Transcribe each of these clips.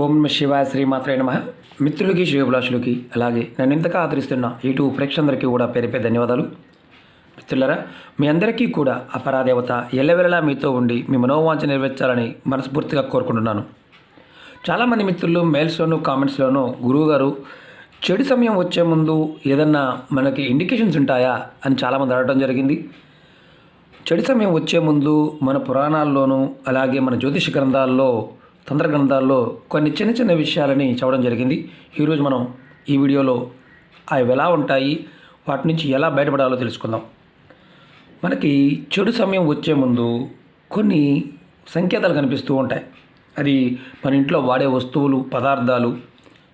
ఓం నమ శివాయ శ్రీమాత్రే నమ. మిత్రులకి శ్రేయభిలాషులకి అలాగే నన్ను ఇంతగా ఆదరిస్తున్న ఇటు ప్రేక్షకులందరికీ కూడా పేరు పేరు ధన్యవాదాలు. మిత్రులరా మీ అందరికీ కూడా అపరాదేవత ఎల్లవెల్లలా మీతో ఉండి మీ మనోవాంఛ నెరవేర్చాలని మనస్ఫూర్తిగా కోరుకుంటున్నాను. చాలామంది మిత్రులు మెయిల్స్లోను కామెంట్స్లోనూ గురువుగారు చెడు సమయం వచ్చే ముందు ఏదన్నా మనకి ఇండికేషన్స్ ఉంటాయా అని చాలామంది అడగడం జరిగింది. చెడు సమయం వచ్చే ముందు మన పురాణాల్లోనూ అలాగే మన జ్యోతిష గ్రంథాల్లో తంత్ర గ్రంథాల్లో కొన్ని చిన్న చిన్న విషయాలని చదవడం జరిగింది. ఈరోజు మనం ఈ వీడియోలో అవి ఎలా ఉంటాయి వాటి నుంచి ఎలా బయటపడాలో తెలుసుకుందాం. మనకి చెడు సమయం వచ్చే ముందు కొన్ని సంకేతాలు కనిపిస్తూ ఉంటాయి. అది మన ఇంట్లో వాడే వస్తువులు పదార్థాలు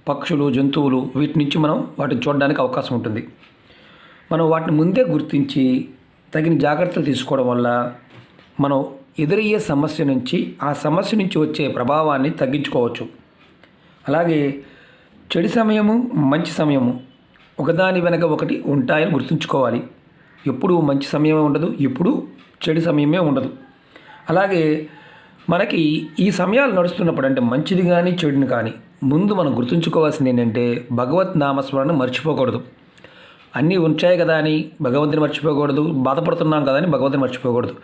పక్షులు జంతువులు వీటి నుంచి మనం వాటిని చూడడానికి అవకాశం ఉంటుంది. మనం వాటిని ముందే గుర్తించి తగిన జాగ్రత్తలు తీసుకోవడం వల్ల మనం ఎదురయ్యే సమస్య నుంచి ఆ సమస్య నుంచి వచ్చే ప్రభావాన్ని తగ్గించుకోవచ్చు. అలాగే చెడు సమయము మంచి సమయము ఒకదాని వెనక ఒకటి ఉంటాయని గుర్తుంచుకోవాలి. ఎప్పుడు మంచి సమయమే ఉండదు ఎప్పుడు చెడు సమయమే ఉండదు. అలాగే మనకి ఈ సమయాలు నడుస్తున్నప్పుడు అంటే మంచిది కానీ చెడుని కానీ ముందు మనం గుర్తుంచుకోవాల్సింది ఏంటంటే భగవత్ నామస్మరణ మర్చిపోకూడదు. అన్నీ ఉంచాయి కదా అని భగవంతుని మర్చిపోకూడదు బాధపడుతున్నాం కదా అని భగవంతుని మర్చిపోకూడదు.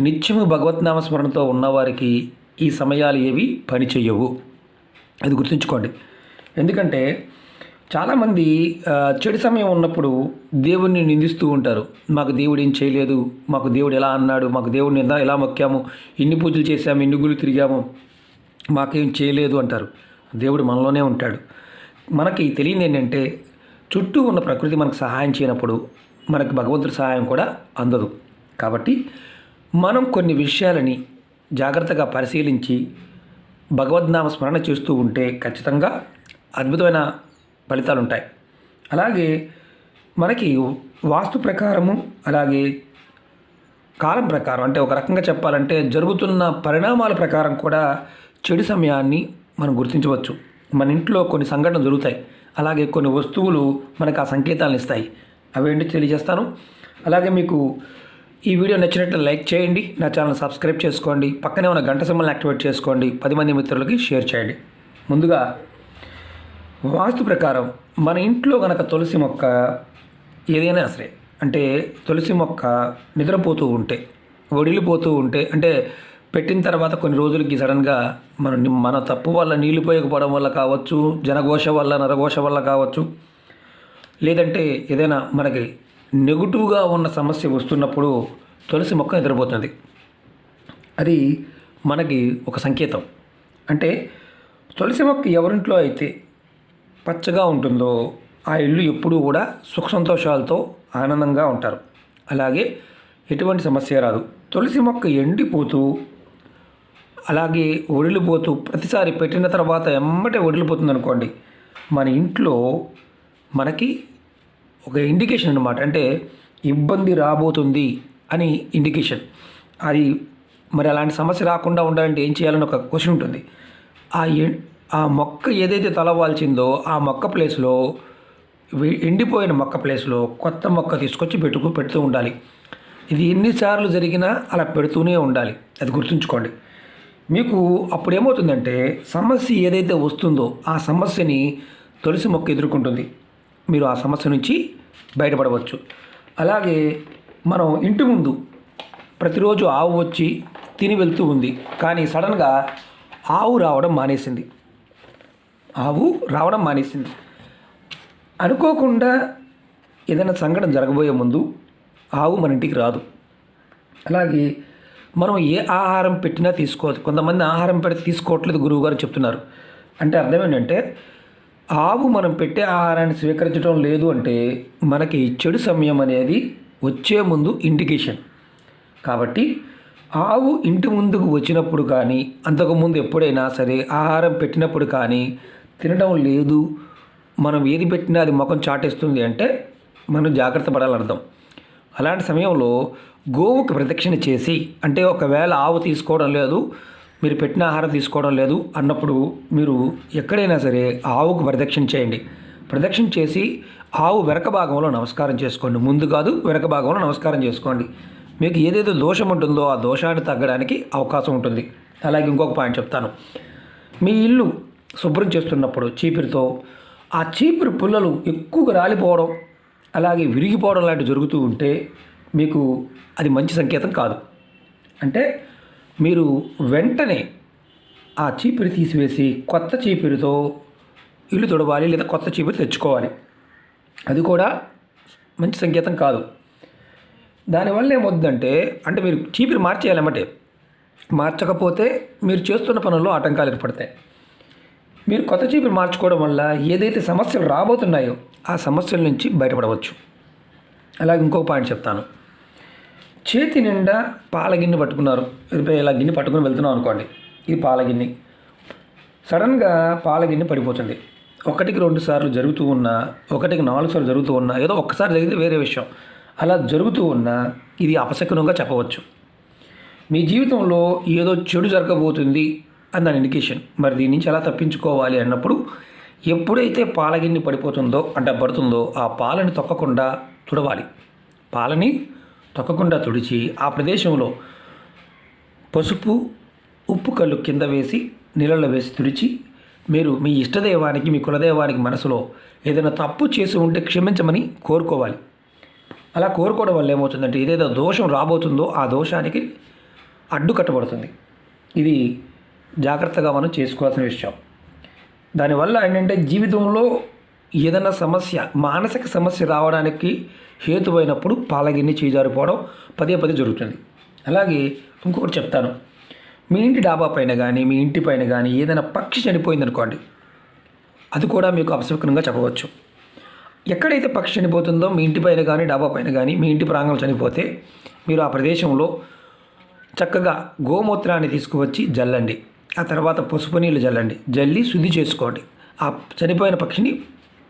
నిత్యము భగవత్ నామస్మరణతో ఉన్నవారికి ఈ సమయాలు ఏవి పని అది గుర్తుంచుకోండి. ఎందుకంటే చాలామంది చెడు సమయం ఉన్నప్పుడు దేవుణ్ణి నిందిస్తూ ఉంటారు. మాకు దేవుడు ఏం చేయలేదు మాకు దేవుడు ఎలా అన్నాడు మాకు దేవుడిని ఎలా ఎలా మొక్కాము ఇన్ని పూజలు చేశాము ఇన్ని గుళ్ళు తిరిగాము మాకేం చేయలేదు అంటారు. దేవుడు మనలోనే ఉంటాడు. మనకి తెలియదు ఏంటంటే చుట్టూ ఉన్న ప్రకృతి మనకు సహాయం చేయనప్పుడు మనకు భగవంతుడి సహాయం కూడా అందదు. కాబట్టి మనం కొన్ని విషయాలని జాగ్రత్తగా పరిశీలించి భగవద్నామ స్మరణ చేస్తూ ఉంటే ఖచ్చితంగా అద్భుతమైన ఫలితాలు ఉంటాయి అలాగే మనకి వాస్తు ప్రకారము అలాగే కాలం ప్రకారం అంటే ఒక రకంగా చెప్పాలంటే జరుగుతున్న పరిణామాల ప్రకారం కూడా చెడు సమయాన్ని మనం గుర్తించవచ్చు. మన ఇంట్లో కొన్ని సంఘటనలు జరుగుతాయి. అలాగే కొన్ని వస్తువులు మనకు ఆ సంకేతాలను ఇస్తాయి. అవేంటి తెలియజేస్తాను. అలాగే మీకు ఈ వీడియో నచ్చినట్లు లైక్ చేయండి నా ఛానల్ సబ్స్క్రైబ్ చేసుకోండి పక్కనే ఉన్న గంట సింబల్ని యాక్టివేట్ చేసుకోండి పది మంది మిత్రులకి షేర్ చేయండి. ముందుగా వాస్తు ప్రకారం మన ఇంట్లో కనుక తులసి మొక్క ఏదైనా సరే అంటే తులసి మొక్క నిద్రపోతూ ఉంటే వడిలిపోతూ ఉంటే అంటే పెట్టిన తర్వాత కొన్ని రోజులకి సడన్గా మన మన తప్పు వల్ల నీళ్ళు పోయకపోవడం వల్ల కావచ్చు జనఘోష వల్ల నరఘోష వల్ల కావచ్చు లేదంటే ఏదైనా మనకి నెగిటివ్గా ఉన్న సమస్య వస్తున్నప్పుడు తులసి మొక్క నిద్రపోతుంది. అది మనకి ఒక సంకేతం. అంటే తులసి మొక్క ఎవరింట్లో అయితే పచ్చగా ఉంటుందో ఆ ఇల్లు ఎప్పుడూ కూడా సుఖ సంతోషాలతో ఆనందంగా ఉంటారు. అలాగే ఎటువంటి సమస్య రాదు. తులసి మొక్క ఎండిపోతూ అలాగే ఒడిలిపోతూ ప్రతిసారి పెట్టిన తర్వాత ఎమ్మటే ఒడిలిపోతుంది అనుకోండి మన ఇంట్లో మనకి ఒక ఇండికేషన్ అనమాట అంటే ఇబ్బంది రాబోతుంది అని ఇండికేషన్ అది మరి అలాంటి సమస్య రాకుండా ఉండాలంటే ఏం చేయాలని ఒక క్వశ్చన్ ఉంటుంది. ఆ ఎం- ఆ మొక్క ఏదైతే తలవాల్చిందో ఆ మొక్క ప్లేస్లో ఎండిపోయిన మొక్క ప్లేస్లో కొత్త మొక్క తీసుకొచ్చి పెట్టుకు పెడుతూ ఉండాలి. ఇది ఎన్నిసార్లు జరిగినా అలా పెడుతూనే ఉండాలి. అది గుర్తుంచుకోండి. మీకు అప్పుడు ఏమవుతుందంటే సమస్య ఏదైతే వస్తుందో ఆ సమస్యని తులసి మొక్క ఎదుర్కొంటుంది. మీరు ఆ సమస్య నుంచి బయటపడవచ్చు. అలాగే మనం ఇంటి ముందు ప్రతిరోజు ఆవు వచ్చి తిని వెళ్తూ ఉంది. కానీ సడన్గా ఆవు రావడం మానేసింది. ఆవు రావడం మానేసింది. అనుకోకుండా ఏదైనా సంఘటన జరగబోయే ముందు ఆవు మన ఇంటికి రాదు. అలాగే మనం ఏ ఆహారం పెట్టినా తీసుకోవచ్చు కొంతమంది ఆహారం పెడితే తీసుకోవట్లేదు గురువు గారు చెప్తున్నారు. అంటే అర్థం ఏంటంటే ఆవు మనం పెట్టే ఆహారాన్ని స్వీకరించడం లేదు అంటే మనకి చెడు సమయం అనేది వచ్చే ముందు ఇండికేషన్ కాబట్టి ఆవు ఇంటి ముందుకు వచ్చినప్పుడు కానీ అంతకుముందు ఎప్పుడైనా సరే ఆహారం పెట్టినప్పుడు కానీ తినడం లేదు. మనం ఏది పెట్టినా అది ముఖం చాటేస్తుంది అంటే మనం జాగ్రత్త పడాలని అర్థం. అలాంటి సమయంలో గోవుకి ప్రదక్షిణ చేసి అంటే ఒకవేళ ఆవు తీసుకోవడం లేదు మీరు పెట్టిన ఆహారం తీసుకోవడం లేదు అన్నప్పుడు మీరు ఎక్కడైనా సరే ఆవుకు ప్రదక్షిణ చేయండి. ప్రదక్షిణ చేసి ఆవు వెనక భాగంలో నమస్కారం చేసుకోండి. ముందు కాదు వెనక భాగంలో నమస్కారం చేసుకోండి. మీకు ఏదేదో దోషం ఉంటుందో ఆ దోషాన్ని తగ్గడానికి అవకాశం ఉంటుంది. అలాగే ఇంకొక పాయింట్ చెప్తాను. మీ ఇల్లు శుభ్రం చేస్తున్నప్పుడు చీపురుతో ఆ చీపురు పుల్లలు ఎక్కువగా రాలిపోవడం అలాగే విరిగిపోవడం లాంటివి జరుగుతూ ఉంటే మీకు అది మంచి సంకేతం కాదు. అంటే మీరు వెంటనే ఆ చీపురు తీసివేసి కొత్త చీపురుతో ఇల్లు తుడవాలి లేదా కొత్త చీపురు తెచ్చుకోవాలి. అది కూడా మంచి సంకేతం కాదు. దానివల్ల ఏమొద్దంటే అంటే మీరు చీపురు మార్చేయాలన్నమాట మార్చకపోతే మీరు చేస్తున్న పనుల్లో ఆటంకాలు ఏర్పడతాయి. మీరు కొత్త చీపురు మార్చుకోవడం వల్ల ఏదైతే సమస్యలు రాబోతున్నాయో ఆ సమస్యల నుంచి బయటపడవచ్చు. అలాగే ఇంకో పాయింట్ చెప్తాను. చేతి నిండా పాల గిన్నె పట్టుకున్నారు ఇలా గిన్నె పట్టుకుని వెళ్తున్నాం అనుకోండి. ఇది పాల గిన్నె సడన్గా పాల గిన్నె పడిపోతుంది. ఒకటికి రెండు సార్లు జరుగుతూ ఉన్నా ఒకటికి నాలుగు సార్లు జరుగుతూ ఉన్నా ఏదో ఒక్కసారి జరిగితే వేరే విషయం. అలా జరుగుతూ ఉన్నా ఇది అపశకునంగా చెప్పవచ్చు. మీ జీవితంలో ఏదో చెడు జరగబోతుంది అని దాని ఇండికేషన్ మరి దీని నుంచి ఎలా తప్పించుకోవాలి అన్నప్పుడు ఎప్పుడైతే పాలగిన్ని పడిపోతుందో అంటే పడుతుందో ఆ పాలని తొక్కకుండా తుడవాలి. పాలని తొక్కకుండా తుడిచి ఆ ప్రదేశంలో పసుపు ఉప్పు కళ్ళు కింద వేసి నీళ్ళలో వేసి తుడిచి మీరు మీ ఇష్టదైవానికి మీ కులదైవానికి మనసులో ఏదైనా తప్పు చేసి ఉంటే క్షమించమని కోరుకోవాలి. అలా కోరుకోవడం వల్ల ఏమవుతుందంటే ఏదైతే దోషం రాబోతుందో ఆ దోషానికి అడ్డు కట్టబడుతుంది. ఇది జాగ్రత్తగా మనం చేసుకోవాల్సిన విషయం. దానివల్ల ఏంటంటే జీవితంలో ఏదైనా సమస్య మానసిక సమస్య రావడానికి హేతువైనప్పుడు పాలగిన్ని చేజారిపోవడం పదే పదే జరుగుతుంది. అలాగే ఇంకొకటి చెప్తాను. మీ ఇంటి డాబా పైన కానీ మీ ఇంటి పైన కానీ ఏదైనా పక్షి చనిపోయింది అనుకోండి అది కూడా మీకు అపశకునంగా చెప్పవచ్చు. ఎక్కడైతే పక్షి చనిపోతుందో మీ ఇంటి పైన కానీ డాబా పైన కానీ మీ ఇంటి ప్రాంగణం చనిపోతే మీరు ఆ ప్రదేశంలో చక్కగా గోమూత్రాన్ని తీసుకువచ్చి జల్లండి. ఆ తర్వాత పసుపు నీళ్ళు జల్లండి. జల్లి శుద్ధి చేసుకోండి. ఆ చనిపోయిన పక్షిని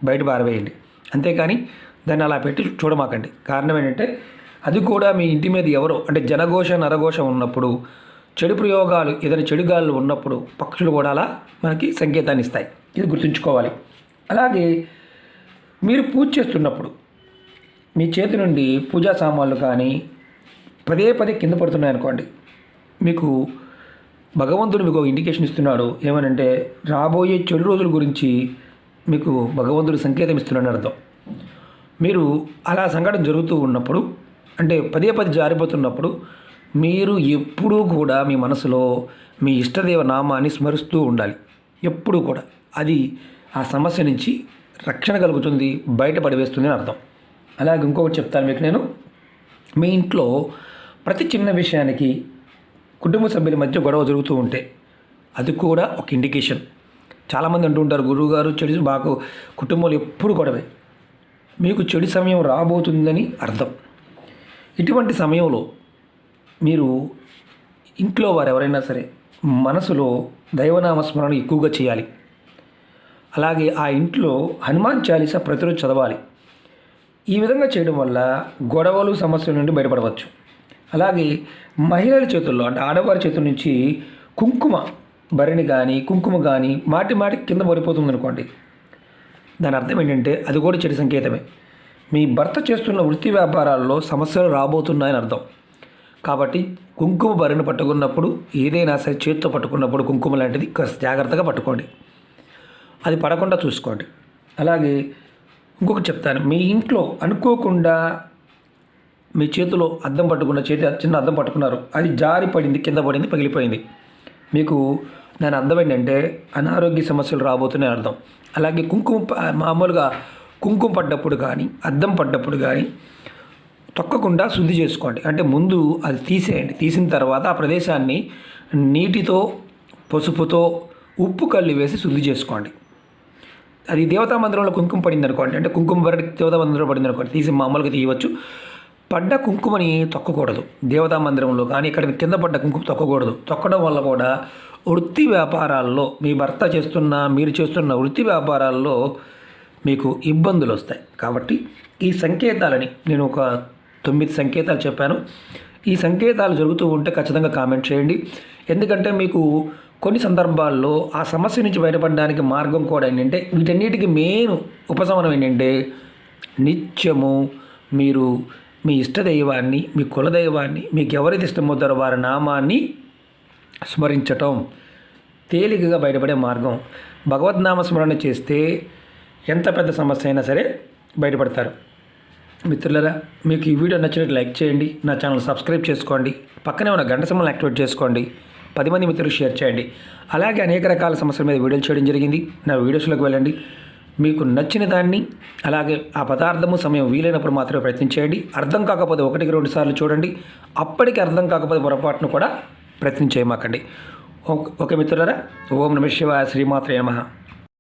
బయట పారవేయండి. అంతేకాని దాన్ని అలా పెట్టి చూడమాకండి. కారణం ఏంటంటే అది కూడా మీ ఇంటి మీద ఎవరో అంటే జనఘోష నరఘోష ఉన్నప్పుడు చెడు ప్రయోగాలు ఏదైనా చెడు గాలు ఉన్నప్పుడు పక్షులు కూడా అలా మనకి సంకేతాన్ని ఇస్తాయి. ఇది గుర్తుంచుకోవాలి. అలాగే మీరు పూజ చేస్తున్నప్పుడు మీ చేతి నుండి పూజా సామాన్లు కానీ పదే పదే కింద పడుతున్నాయి అనుకోండి మీకు భగవంతుడు మీకు ఇండికేషన్ ఇస్తున్నాడు. ఏమనంటే రాబోయే చెడు రోజుల గురించి మీకు భగవంతుడు సంకేతం ఇస్తున్నాడు అర్థం. మీరు అలా సంఘటన జరుగుతూ ఉన్నప్పుడు అంటే పదే పదే జారిపోతున్నప్పుడు మీరు ఎప్పుడూ కూడా మీ మనసులో మీ ఇష్టదేవ నామాన్ని స్మరిస్తూ ఉండాలి. ఎప్పుడూ కూడా. అది ఆ సమస్య నుంచి రక్షణ కలుగుతుంది బయటపడివేస్తుంది అని అర్థం. అలాగే ఇంకొకటి చెప్తాను మీకు నేను. మీ ఇంట్లో ప్రతి చిన్న విషయానికి కుటుంబ సభ్యుల మధ్య గొడవ జరుగుతూ ఉంటే అది కూడా ఒక ఇండికేషన్ చాలామంది అంటూ ఉంటారు గురువుగారు చెడు మాకు కుటుంబంలో ఎప్పుడు గొడవే. మీకు చెడు సమయం రాబోతుందని అర్థం. ఇటువంటి సమయంలో మీరు ఇంట్లో వారు ఎవరైనా సరే మనసులో దైవనామ స్మరణ ఎక్కువగా చేయాలి. అలాగే ఆ ఇంట్లో హనుమాన్ చాలీసా ప్రతిరోజు చదవాలి. ఈ విధంగా చేయడం వల్ల గొడవలు సమస్యల నుండి బయటపడవచ్చు. అలాగే మహిళల చేతుల్లో అంటే ఆడవారి చేతుల నుంచి కుంకుమ భరిణి కానీ కుంకుమ కానీ మాటి మాటికి కింద పడిపోతుంది అనుకోండి దాని అర్థం ఏంటంటే అది కూడా చెడు సంకేతమే. మీ భర్త చేస్తున్న వృత్తి వ్యాపారాల్లో సమస్యలు రాబోతున్నాయని అర్థం. కాబట్టి కుంకుమ బరిన పట్టుకున్నప్పుడు ఏదైనా సరే చేతితో పట్టుకున్నప్పుడు కుంకుమ లాంటిది కాస్త జాగ్రత్తగా పట్టుకోండి. అది పడకుండా చూసుకోండి. అలాగే ఇంకొకటి చెప్తాను. మీ ఇంట్లో అనుకోకుండా మీ చేతిలో అద్దం పట్టుకున్న చేతి చిన్న అద్దం పట్టుకున్నారు. అది జారి పడింది కింద పడింది పగిలిపోయింది. మీకు దాని అర్థం ఏంటంటే అనారోగ్య సమస్యలు రాబోతున్నాయి అర్థం. అలాగే కుంకుమ ప- మామూలుగా కుంకుమ పడ్డప్పుడు కానీ అద్దం పడ్డప్పుడు కానీ తొక్కకుండా శుద్ధి చేసుకోండి. అంటే ముందు అది తీసేయండి. తీసిన తర్వాత ఆ ప్రదేశాన్ని నీటితో పసుపుతో ఉప్పు కల్లి వేసి శుద్ధి చేసుకోండి. అది దేవతా మందిరంలో కుంకుమ పడింది అనుకోండి అంటే కుంకుమ బరటి దేవతా మందిరంలో పడింది అనుకోండి తీసి మామూలుగా తీయవచ్చు. పడ్డ కుంకుమని తొక్కకూడదు. దేవతా మందిరంలో కానీ ఇక్కడ కింద పడ్డ కుంకుమ తొక్కకూడదు. తొక్కడం వల్ల కూడా వృత్తి వ్యాపారాల్లో మీ భర్త చేస్తున్న మీరు చేస్తున్న వృత్తి వ్యాపారాల్లో మీకు ఇబ్బందులు వస్తాయి. కాబట్టి ఈ సంకేతాలని నేను ఒక తొమ్మిది సంకేతాలు చెప్పాను. ఈ సంకేతాలు జరుగుతూ ఉంటే ఖచ్చితంగా కామెంట్ చేయండి. ఎందుకంటే మీకు కొన్ని సందర్భాల్లో ఆ సమస్య నుంచి బయటపడడానికి మార్గం కూడా ఏంటంటే వీటన్నిటికీ మెయిన్ ఉపశమనం ఏంటంటే నిత్యము మీరు మీ ఇష్టదైవాన్ని మీ కులదైవాన్ని మీకు ఎవరైతే ఇష్టమవుతారో వారి నామాన్ని స్మరించటం తేలికగా బయటపడే మార్గం. భగవద్నామ స్మరణ చేస్తే ఎంత పెద్ద సమస్య అయినా సరే బయటపడతారు. మిత్రులరా మీకు ఈ వీడియో నచ్చినట్టు లైక్ చేయండి నా ఛానల్ సబ్స్క్రైబ్ చేసుకోండి పక్కనే ఉన్న గంట సమయం యాక్టివేట్ చేసుకోండి పది మంది మిత్రులు షేర్ చేయండి. అలాగే అనేక రకాల సమస్యల మీద వీడియోలు చేయడం జరిగింది. నా వీడియోస్లోకి వెళ్ళండి. మీకు నచ్చిన దాన్ని అలాగే ఆ పదార్థము సమయం వీలైనప్పుడు మాత్రమే ప్రయత్నించేయండి అర్థం కాకపోతే ఒకటికి రెండు సార్లు చూడండి. అప్పటికి అర్థం కాకపోతే పొరపాటును కూడా ప్రయత్నం చేయమాకండి. ఓకే మిత్రులరా ఓం నమ శివాయ శ్రీమాత్రే నమః.